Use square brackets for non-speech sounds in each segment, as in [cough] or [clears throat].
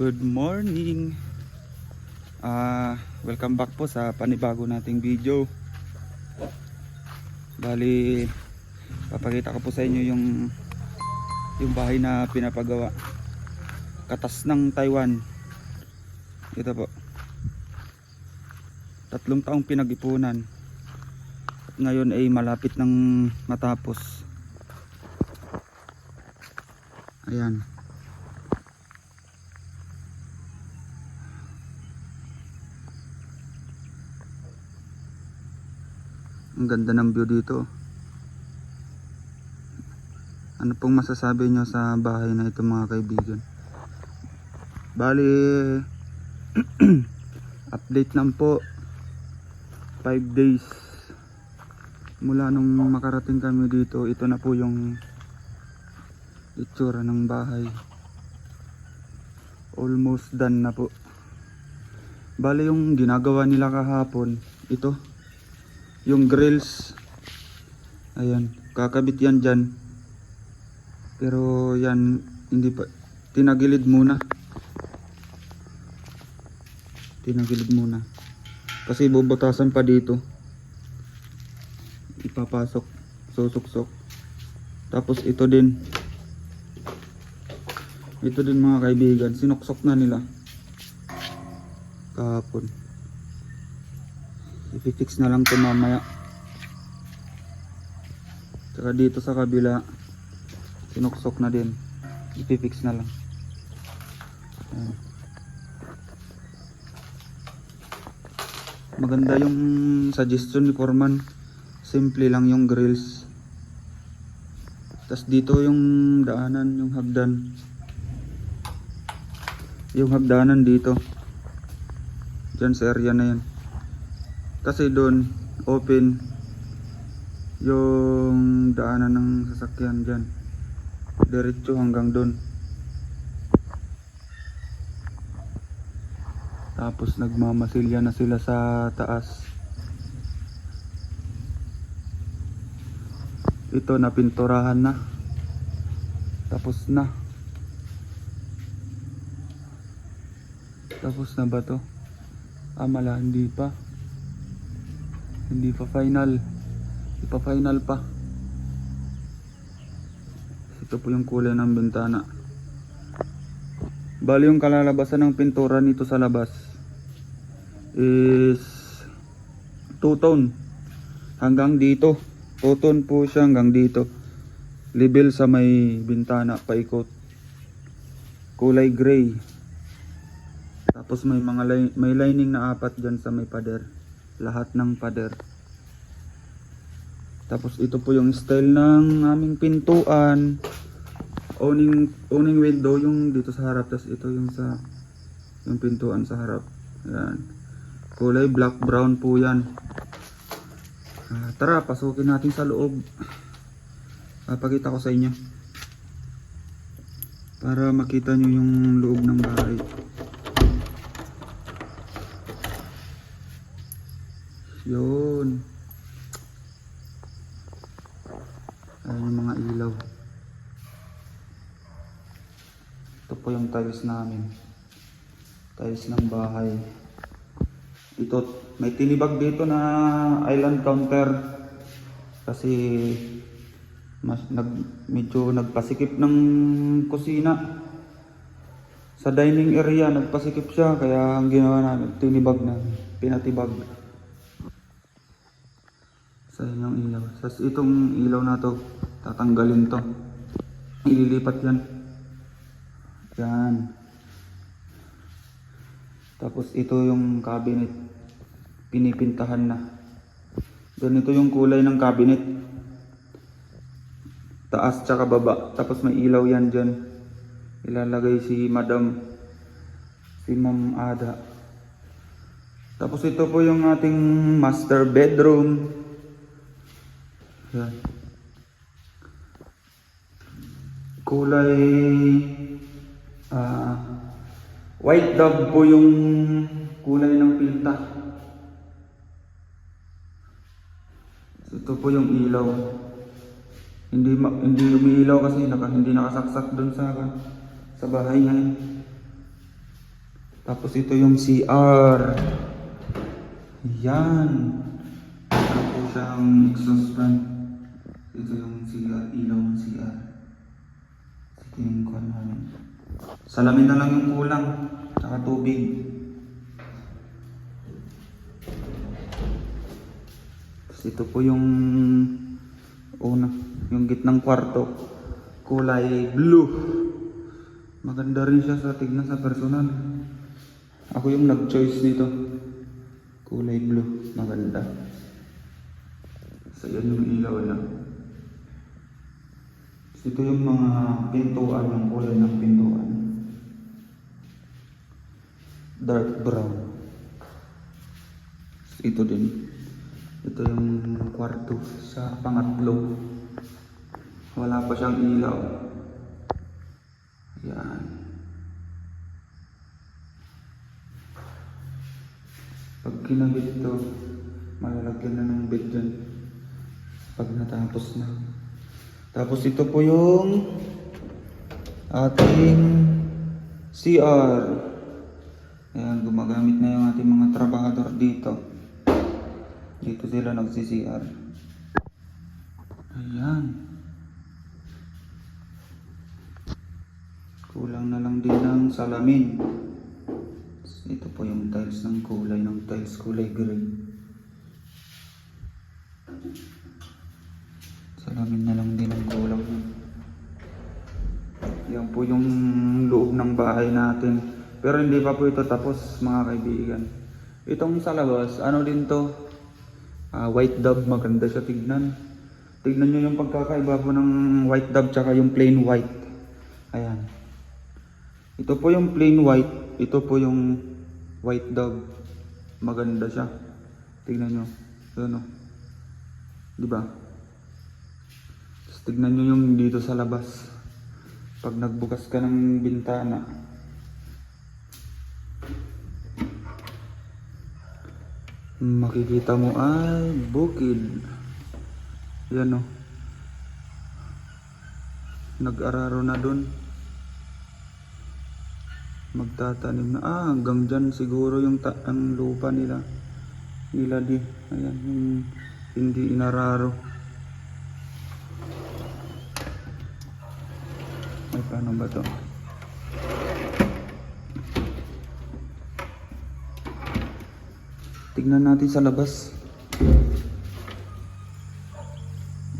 Good morning. Ah, welcome back po sa panibago nating video. Bali papakita ko po sa inyo yung yung bahay na pinapagawa. Katas ng Taiwan. Ito po. Tatlong taong pinag-ipunan. At ngayon ay malapit ng matapos. Ayan. Ang ganda ng view dito. Ano pong masasabi nyo sa bahay na ito mga kaibigan? Bali, [clears throat] update lang po. 5 days mula nung makarating kami dito. Ito na po yung itsura ng bahay. Almost done na po. Bali yung ginagawa nila kahapon, ito yung grills. Ayan. Kakabit yan dyan. Pero yan hindi pa tinagilid muna. Tinagilid muna. Kasi bubutasan pa dito. Ipapasok. Susuksok. Tapos ito din. Ito din mga kaibigan. Sinuksok na nila. Kahapon ipifix na lang to mamaya. Tsaka dito sa kabila sinuksok na din. Ipifix na lang. Ayan. maganda yung suggestion ni Foreman. Simple lang yung grills. Tas dito yung daanan yung hagdan. Yung hagdanan dito. Dyan sa area na yan kasi doon open yung daanan ng sasakyan dyan. Diretso hanggang doon. Tapos nagmamasilya na sila sa taas. Ito napinturahan na. Tapos na. Tapos na ba to? Ah mala hindi pa hindi pa final. Ipa final pa. Ito po yung kulay ng bintana. Bali yung kalalabasan ng pintura nito sa labas is two tone. Hanggang dito. Two tone po siya hanggang dito. Level sa may bintana paikot. Kulay gray. Tapos may mga may lining na apat dyan sa may pader lahat ng pader. Tapos ito po yung style ng aming pintuan. Owning owning window yung dito sa harap tapos ito yung sa yung pintuan sa harap. Ayan. Kulay black brown po 'yan. Ah, tara, pasukin natin sa loob. Papakita ko sa inyo. Para makita nyo yung loob ng bahay. Yun. Ayan yung mga ilaw. Ito po yung tiles namin. Tiles ng bahay. Ito, may tinibag dito na island counter. Kasi mas nag medyo nagpasikip ng kusina. Sa dining area nagpasikip siya kaya ang ginawa namin tinibag na pinatibag. Sa inyong ilaw. Sa itong ilaw na to, tatanggalin to. Ililipat yan. Yan. Tapos ito yung cabinet. Pinipintahan na. Ganito yung kulay ng cabinet. Taas tsaka baba. Tapos may ilaw yan dyan. Ilalagay si Madam. Si Ma'am Ada. Tapos ito po yung ating master bedroom. Yan. Kulay ah white dove po yung kulay ng pinta. Ito po yung ilaw. Hindi hindi umiilaw kasi naka, hindi nakasaksak doon sa sa bahay ngayon. Tapos ito yung CR. Yan. Ano po siyang exhaust fan. Ito yung CR, ilaw ng CR. Yung kuhan namin. Salamin na lang yung kulang. Tsaka tubig. Tapos ito po yung una, yung gitnang kwarto. Kulay blue. Maganda rin siya sa tignan sa personal. Ako yung nag-choice nito. Kulay blue. Maganda. So yan yung ilaw lang. Ito yung mga pintuan, yung kulay ng pintuan. Dark brown. Ito din. Ito yung kwarto sa pangatlo. Wala pa siyang ilaw. Yan. Pag kinabit to, malalagyan na ng bed dyan. Pag natapos na. Tapos ito po yung ating CR. Ayan, gumagamit na yung ating mga trabahador dito. Dito sila nagsi-CR. Ayan. Kulang na lang din ng salamin. Ito po yung tiles ng kulay ng tiles kulay gray. Salamin na lang Po yung loob ng bahay natin. Pero hindi pa po ito tapos mga kaibigan. Itong sa labas, ano din to? Ah, white dove, maganda siya tignan. Tignan nyo yung pagkakaiba po ng white dove tsaka yung plain white. Ayan. Ito po yung plain white. Ito po yung white dove. Maganda siya. Tignan nyo. Yun o. Di ba? Tapos tignan nyo yung dito sa labas. Pag nagbukas ka ng bintana. Makikita mo ay bukid. Yan o. Nag-araro na dun. Magtatanim na. Ah, hanggang dyan siguro yung ta- ang lupa nila. Nila di. Ayan, yung hindi inararo. Paano ba to? Tignan natin sa labas.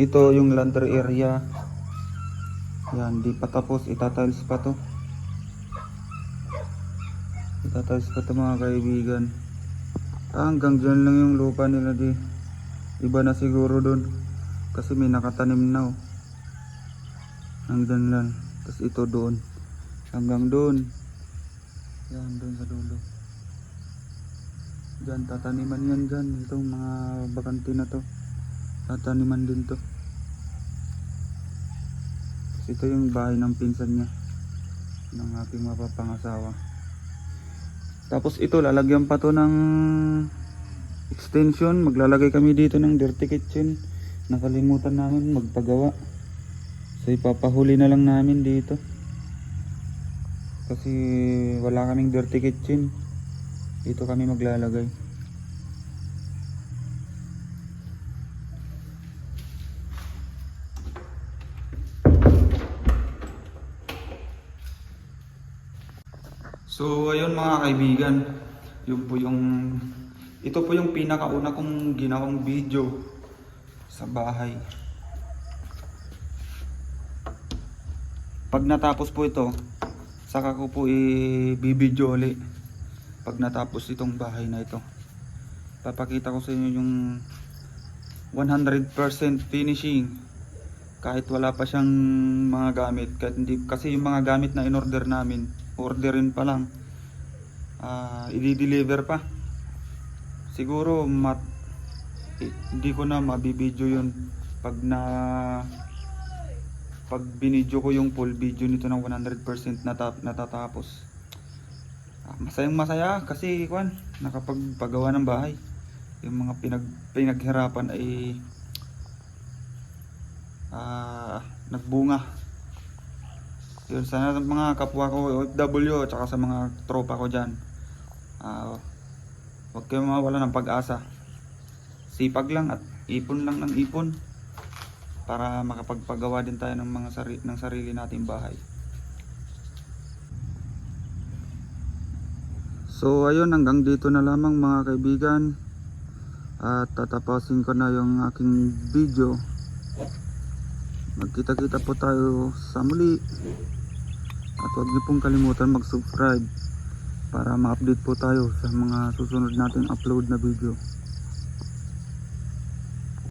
Ito yung laundry area. Yan, di pa tapos. Itatiles pa to. Itatiles pa to mga kaibigan. Ah, hanggang dyan lang yung lupa nila di. Iba na siguro dun. Kasi may nakatanim na oh. Hanggang lang. Tapos ito doon. Hanggang doon. Yan, doon sa dulo. Diyan, tataniman yan dyan. Itong mga bakante na to. Tataniman din to. Tapos ito yung bahay ng pinsan niya. Ng aking mapapangasawa. Tapos ito, lalagyan pa to ng extension. Maglalagay kami dito ng dirty kitchen. Nakalimutan namin magpagawa. So ipapahuli na lang namin dito. Kasi wala kaming dirty kitchen. Dito kami maglalagay. So ayun mga kaibigan, yun po yung ito po yung pinakauna kong ginawang video sa bahay. Pag natapos po ito, saka ko po i-video ulit. Pag natapos itong bahay na ito. Papakita ko sa inyo yung 100% finishing. Kahit wala pa siyang mga gamit. Kahit hindi, kasi yung mga gamit na in-order namin, orderin pa lang. Ah, i-deliver pa. Siguro mat, eh, hindi ko na mabibideo yun pag na pag binidyo ko yung full video nito ng 100% natap, natatapos. Ah, masayang masaya kasi kwan nakapagpagawa ng bahay. Yung mga pinag, pinaghirapan ay ah, nagbunga. Yun sana sa mga kapwa ko OFW at saka sa mga tropa ko dyan Ah, huwag kayong mawala ng pag-asa. Sipag lang at ipon lang ng ipon para makapagpagawa din tayo ng mga sari- ng sarili nating bahay. So ayun hanggang dito na lamang mga kaibigan at tatapasin ko na yung aking video. Magkita-kita po tayo sa muli at huwag niyo pong kalimutan mag-subscribe para ma-update po tayo sa mga susunod nating upload na video.